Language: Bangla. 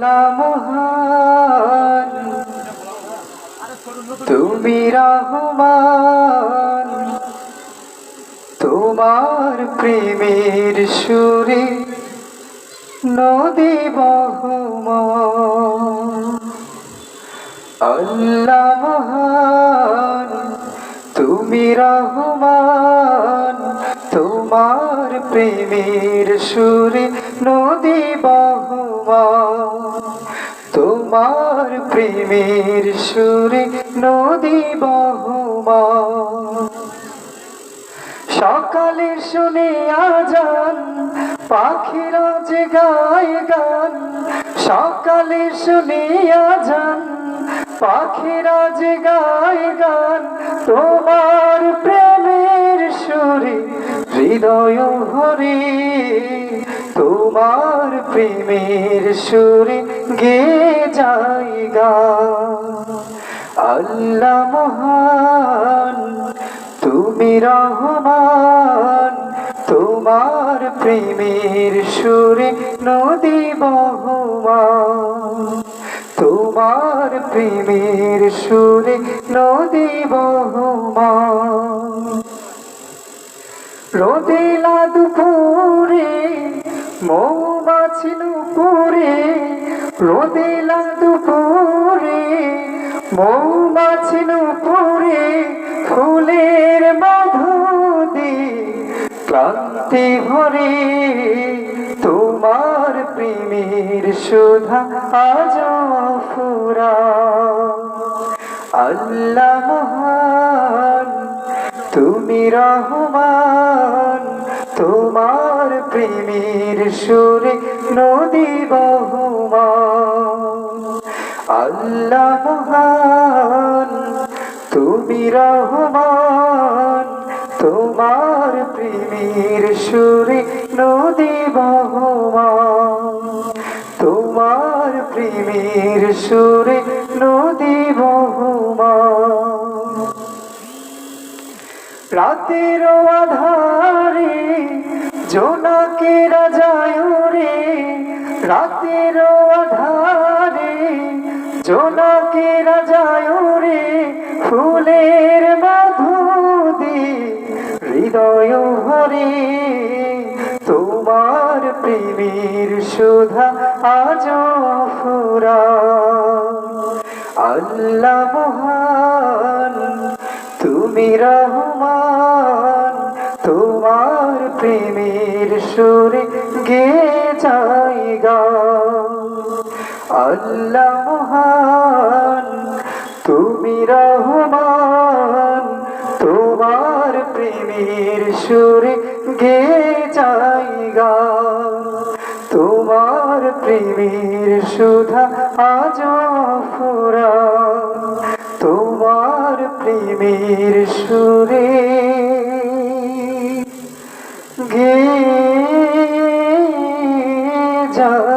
মহান। তুমি রহমান। তোমার প্রেমের সুরে নদী বহমান। আল্লাহ মহান। তুমি রহমান। তোমার প্রেমের সুরে নদী বহমান তোমার প্রেমের সুরে নদী বহমান সকালে শুনে আজান, পাখিরা যে গায় গান। সকালে শুনে আজান, পাখিরা যে গায় গান। তোমার প্রেমের সুরে হৃদয় হরে তোমার প্রেমের সুরে গে যায় গান আল্লাহ মহান, তুমি রহমান, তোমার প্রেমের সুরে নদী বহমান। তোমার প্রেমের সুরে নদী বহমান। রোদেলা দুপুরে মৌমাছি নুপুরে রোদেলা দুপুরে মৌমাছি নুপুরে, ফুলের মধুদি ক্লান্তি ভরে, তোমার প্রেমের সুধা আজ ফুরা আল্লাহ মহান, তুমি রহমান। প্রেমের সুরে নদী বহমান। আল্লাহ তুমি রহমান। তোমার প্রেমের সুরে নদী বহমান। তোমার প্রেমের সুরে নদী বহমান। রাতের আধারে জোনাকে রাজায় রে রাতের আধারে। জোনাকে রাজায় রে ফুলের মাধুদি হৃদয় হরে তোমার প্রেমের সুধা আজ ফুরা। আল্লাহ মহান, তুমি রহমান প্রেমের সুরে গে। যাইগা আল্লাহ মহান, তুমি রহমান, তোমার প্রেমের সুরে গে। যাইগা তোমার প্রেমের সুধা আজ ফুরা তোমার প্রেমের সুরে গে যা